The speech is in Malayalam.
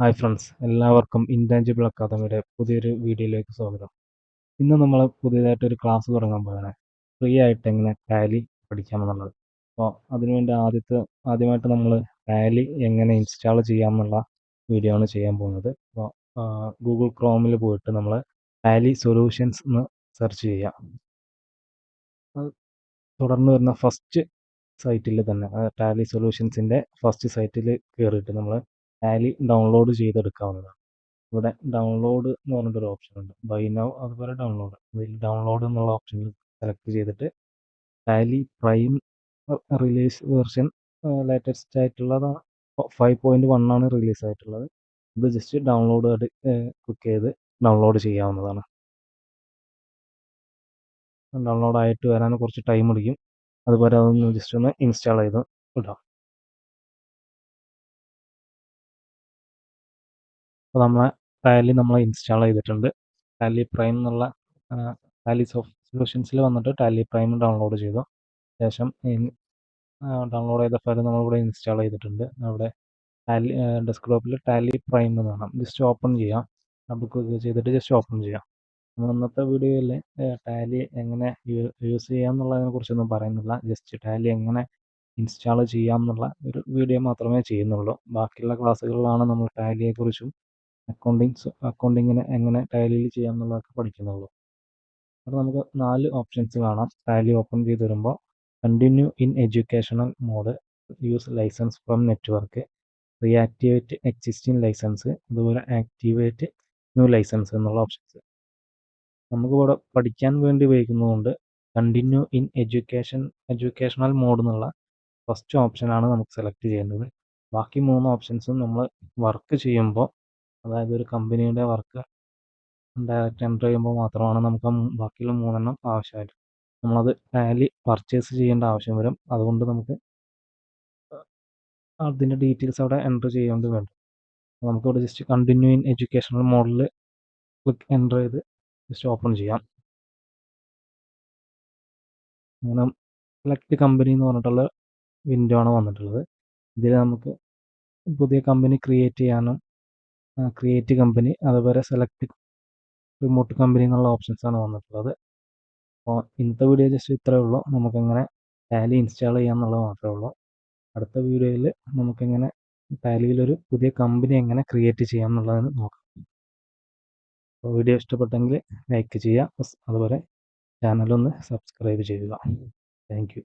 ഹായ് ഫ്രണ്ട്സ് എല്ലാവർക്കും ഇന്റാഞ്ചിബിൾ അക്കാദമിയുടെ പുതിയൊരു വീഡിയോയിലേക്ക് സ്വാഗതം. ഇന്ന് നമ്മൾ പുതിയതായിട്ടൊരു ക്ലാസ് തുടങ്ങാൻ പോവുകയാണ് ഫ്രീ ആയിട്ട് എങ്ങനെ ടാലി പഠിക്കാമെന്നുള്ളത്. അപ്പോൾ അതിനുവേണ്ടി ആദ്യത്തെ ആദ്യമായിട്ട് നമ്മൾ ടാലി എങ്ങനെ ഇൻസ്റ്റാൾ ചെയ്യാമെന്നുള്ള വീഡിയോ ആണ് ചെയ്യാൻ പോകുന്നത്. അപ്പോൾ ഗൂഗിൾ ക്രോമിൽ പോയിട്ട് നമ്മൾ ടാലി സൊല്യൂഷൻസ് എന്ന് സെർച്ച് ചെയ്യാം. തുടർന്ന് വരുന്ന ഫസ്റ്റ് സൈറ്റിൽ തന്നെ ടാലി സൊല്യൂഷൻസിന്റെ ഫസ്റ്റ് സൈറ്റിൽ കയറിയിട്ട് നമ്മൾ ടാലി ഡൗൺലോഡ് ചെയ്തെടുക്കാവുന്നതാണ്. ഇവിടെ ഡൗൺലോഡ് എന്ന് പറഞ്ഞിട്ടൊരു ഓപ്ഷൻ ഉണ്ട്. ബൈ നൗ അതുപോലെ ഡൗൺലോഡ് ഇതിൽ ഡൗൺലോഡ് എന്നുള്ള ഓപ്ഷൻ സെലക്ട് ചെയ്തിട്ട് Tally Prime release version latest ആയിട്ടുള്ളതാണ് ഫൈവ് പോയിന്റ് വൺ ആണ് റിലീസ് ആയിട്ടുള്ളത്. ഇത് ജസ്റ്റ് ഡൗൺലോഡ് ക്ലിക്ക് ചെയ്ത് ഡൗൺലോഡ് ചെയ്യാവുന്നതാണ്. ഡൗൺലോഡ് ആയിട്ട് വരാൻ കുറച്ച് ടൈം എടുക്കും അതുപോലെ അതൊന്ന് ജസ്റ്റ് ഒന്ന് ഇൻസ്റ്റാൾ ചെയ്ത് ഇടാം. അപ്പോൾ നമ്മളെ ടാലി നമ്മൾ ഇൻസ്റ്റാൾ ചെയ്തിട്ടുണ്ട്. ടാലി പ്രൈം എന്നുള്ള ടാലി സോഫ്റ്റ് സൊല്യൂഷൻസിൽ വന്നിട്ട് ടാലി പ്രൈം ഡൗൺലോഡ് ചെയ്തു. ശേഷം ഡൗൺലോഡ് ചെയ്ത ഫയൽ നമ്മളിവിടെ ഇൻസ്റ്റാൾ ചെയ്തിട്ടുണ്ട്. അവിടെ ടാലി ഡെസ്ക്ടോപ്പിൽ ടാലി പ്രൈം എന്ന് കാണാം ജസ്റ്റ് ഓപ്പൺ ചെയ്യാം. നമുക്ക് ചെയ്തിട്ട് ജസ്റ്റ് ഓപ്പൺ ചെയ്യാം. നമ്മൾ ഇന്നത്തെ വീഡിയോയിൽ ടാലി എങ്ങനെ യൂസ് ചെയ്യാം എന്നുള്ളതിനെ കുറിച്ചൊന്നും പറയുന്നില്ല. ജസ്റ്റ് ടാലി എങ്ങനെ ഇൻസ്റ്റാൾ ചെയ്യാം എന്നുള്ള ഒരു വീഡിയോ മാത്രമേ ചെയ്യുന്നുള്ളൂ. ബാക്കിയുള്ള ക്ലാസ്സുകളിലാണ് നമ്മൾ ടാലിയെക്കുറിച്ചും അക്കൗണ്ടിങ്സ് അക്കൗണ്ടിങ്ങിന് എങ്ങനെ ടാലിയിൽ ചെയ്യാം എന്നുള്ളതൊക്കെ പഠിക്കുന്നുള്ളൂ. അപ്പോൾ നമുക്ക് നാല് ഓപ്ഷൻസ് കാണാം. ടാലി ഓപ്പൺ ചെയ്ത് വരുമ്പോൾ continue in educational mode use license from network reactivate existing license അതുപോലെ ആക്ടിവേറ്റ് ന്യൂ ലൈസൻസ് എന്നുള്ള ഓപ്ഷൻസ് നമുക്കിവിടെ പഠിക്കാൻ വേണ്ടി ഉപയോഗിക്കുന്നതുകൊണ്ട് continue in education educational mode എന്നുള്ള ഫസ്റ്റ് ഓപ്ഷനാണ് നമുക്ക് സെലക്ട് ചെയ്യേണ്ടത്. ബാക്കി മൂന്ന് ഓപ്ഷൻസും നമ്മൾ വർക്ക് ചെയ്യുമ്പോൾ അതായത് ഒരു കമ്പനിയുടെ വർക്ക് ഡയറക്റ്റ് എന്റർ ചെയ്യുമ്പോൾ മാത്രമാണ് നമുക്ക് ബാക്കിയുള്ള മൂന്നെണ്ണം ആവശ്യമായിട്ട്. നമ്മളത് ടാലി പർച്ചേസ് ചെയ്യേണ്ട ആവശ്യം വരും. അതുകൊണ്ട് നമുക്ക് അതിന്റെ ഡീറ്റെയിൽസ് അവിടെ എന്റർ ചെയ്യേണ്ടി വേണ്ട നമുക്കിവിടെ ജസ്റ്റ് കണ്ടിന്യൂ ഇൻ എഡ്യൂക്കേഷണൽ മോഡിൽ ക്ലിക്ക് എന്റർ ചെയ്ത് ജസ്റ്റ് ഓപ്പൺ ചെയ്യാം. അങ്ങനെ സെലക്ട് കമ്പനി എന്ന് പറഞ്ഞിട്ടുള്ള വിൻഡോ ആണ് വന്നിട്ടുള്ളത്. ഇതിൽ നമുക്ക് പുതിയ കമ്പനി ക്രിയേറ്റ് ചെയ്യാനും ക്രിയേറ്റ് കമ്പനി അതുപോലെ സെലക്ട് റിമോട്ട് കമ്പനി എന്നുള്ള ഓപ്ഷൻസ് ആണ് വന്നിട്ടുള്ളത്. അപ്പോൾ ഇന്നത്തെ വീഡിയോ ജസ്റ്റ് ഇത്രയേ ഉള്ളൂ. നമുക്കെങ്ങനെ ടാലി ഇൻസ്റ്റാൾ ചെയ്യാം എന്നുള്ളത് മാത്രമേ ഉള്ളൂ. അടുത്ത വീഡിയോയിൽ നമുക്കെങ്ങനെ ടാലിയിലൊരു പുതിയ കമ്പനി എങ്ങനെ ക്രിയേറ്റ് ചെയ്യാം എന്നുള്ളതെന്ന് നോക്കാം. അപ്പോൾ വീഡിയോ ഇഷ്ടപ്പെട്ടെങ്കിൽ ലൈക്ക് ചെയ്യുക. അതുപോലെ ചാനലൊന്ന് സബ്സ്ക്രൈബ് ചെയ്യുക. താങ്ക്